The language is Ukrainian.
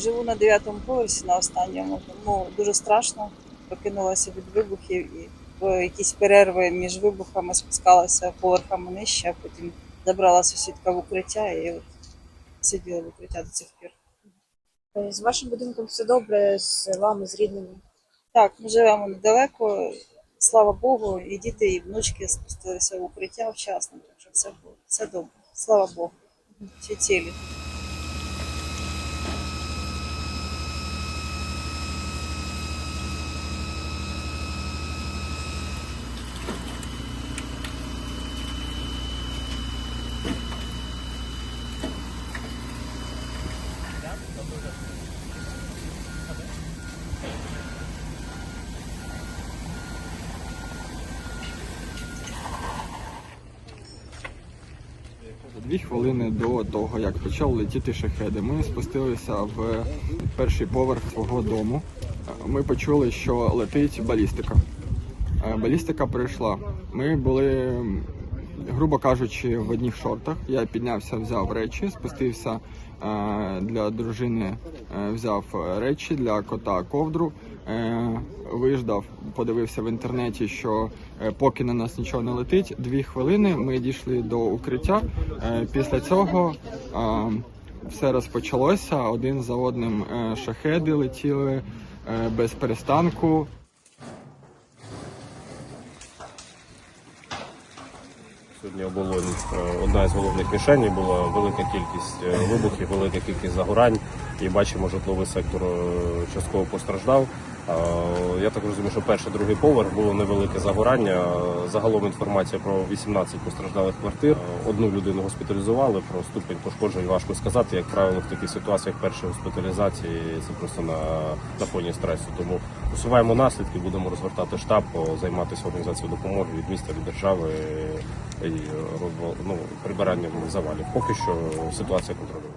Живу на дев'ятому поверсі на останньому, тому дуже страшно. Прокинулася від вибухів і в якісь перерви між вибухами спускалася поверхами нижче, а потім забрала сусідка в укриття і от сиділа в укриття до цих пір. З вашим будинком все добре, з вами, з рідними. Так, ми живемо недалеко. Слава Богу, і діти, і внучки спустилися в укриття вчасно, так що все було все добре. Слава Богу. Всі цілі. Дві хвилини до того, як почали летіти шахеди, ми спустилися в перший поверх свого дому. Ми почули, що летить балістика. Е, Балістика прийшла. Ми були, грубо кажучи, в одних шортах. Я піднявся, взяв речі, спустився е, для дружини, е, взяв речі для кота ковдру. Е, Виждав, подивився в інтернеті, що поки на нас нічого не летить, дві хвилини ми дійшли до укриття. Після цього все розпочалося. Один за одним шахеди летіли без перестанку. Сьогодні оболонь е, одна із головних мішеней була велика кількість е, вибухів, велика кількість загорань. І бачимо, житловий сектор е, частково постраждав. Е, Я так розумію, що перший, другий поверх було невелике загорання. Загалом інформація про 18 постраждалих квартир. Е, Одну людину госпіталізували. Про ступень пошкоджень важко сказати. Як правило, в таких ситуаціях перші госпіталізації це просто на, на фоні стресу. Тому усуваємо наслідки, будемо розвертати штаб, займатися організацією допомоги від міста, від держави і розвал- ну, прибиранням завалів. Поки що ситуація контрольована.